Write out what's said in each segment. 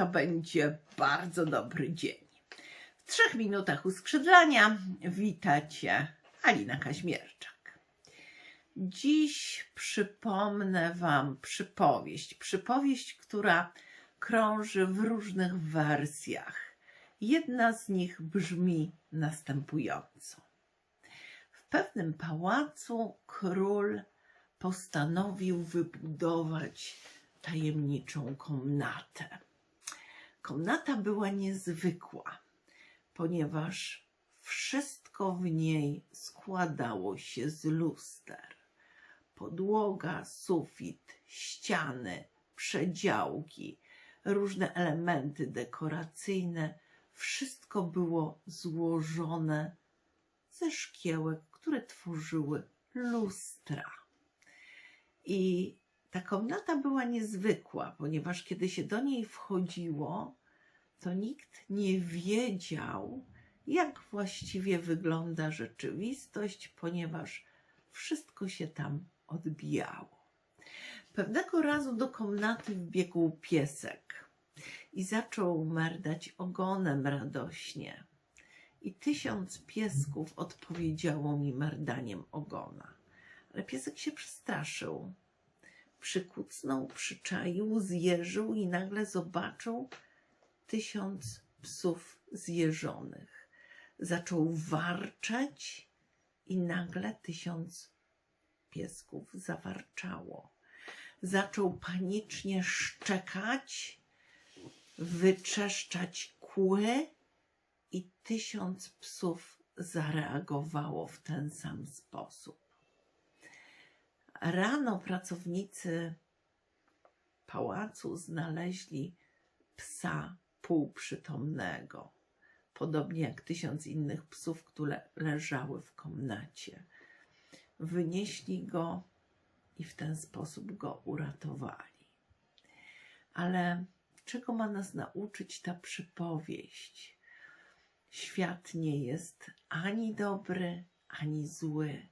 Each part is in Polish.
to będzie bardzo dobry dzień. W trzech minutach uskrzydlania witacie Alina Kaźmierczak. Dziś przypomnę Wam przypowieść. Przypowieść, która krąży w różnych wersjach. Jedna z nich brzmi następująco. W pewnym pałacu król postanowił wybudować tajemniczą komnatę. Komnata była niezwykła, ponieważ wszystko w niej składało się z luster. Podłoga, sufit, ściany, przedziałki, różne elementy dekoracyjne wszystko było złożone ze szkiełek, które tworzyły lustra. I ta komnata była niezwykła, ponieważ kiedy się do niej wchodziło, to nikt nie wiedział, jak właściwie wygląda rzeczywistość, ponieważ wszystko się tam odbijało. Pewnego razu do komnaty wbiegł piesek i zaczął merdać ogonem radośnie. I tysiąc piesków odpowiedziało mi merdaniem ogona. Ale piesek się przestraszył. Przykucnął, przyczaił, zjeżył i nagle zobaczył tysiąc psów zjeżonych. Zaczął warczeć i nagle tysiąc piesków zawarczało. Zaczął panicznie szczekać, wyczeszczać kły i tysiąc psów zareagowało w ten sam sposób. Rano pracownicy pałacu znaleźli psa półprzytomnego, podobnie jak tysiąc innych psów, które leżały w komnacie. Wynieśli go i w ten sposób go uratowali. Ale czego ma nas nauczyć ta przypowieść? Świat nie jest ani dobry, ani zły.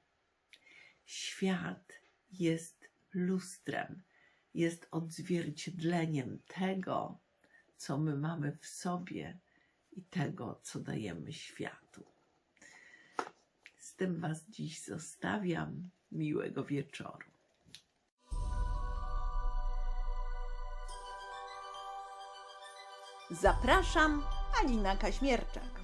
Świat jest lustrem, jest odzwierciedleniem tego, co my mamy w sobie i tego, co dajemy światu. Z tym Was dziś zostawiam. Miłego wieczoru. Zapraszam, Alina Kaśmierczak.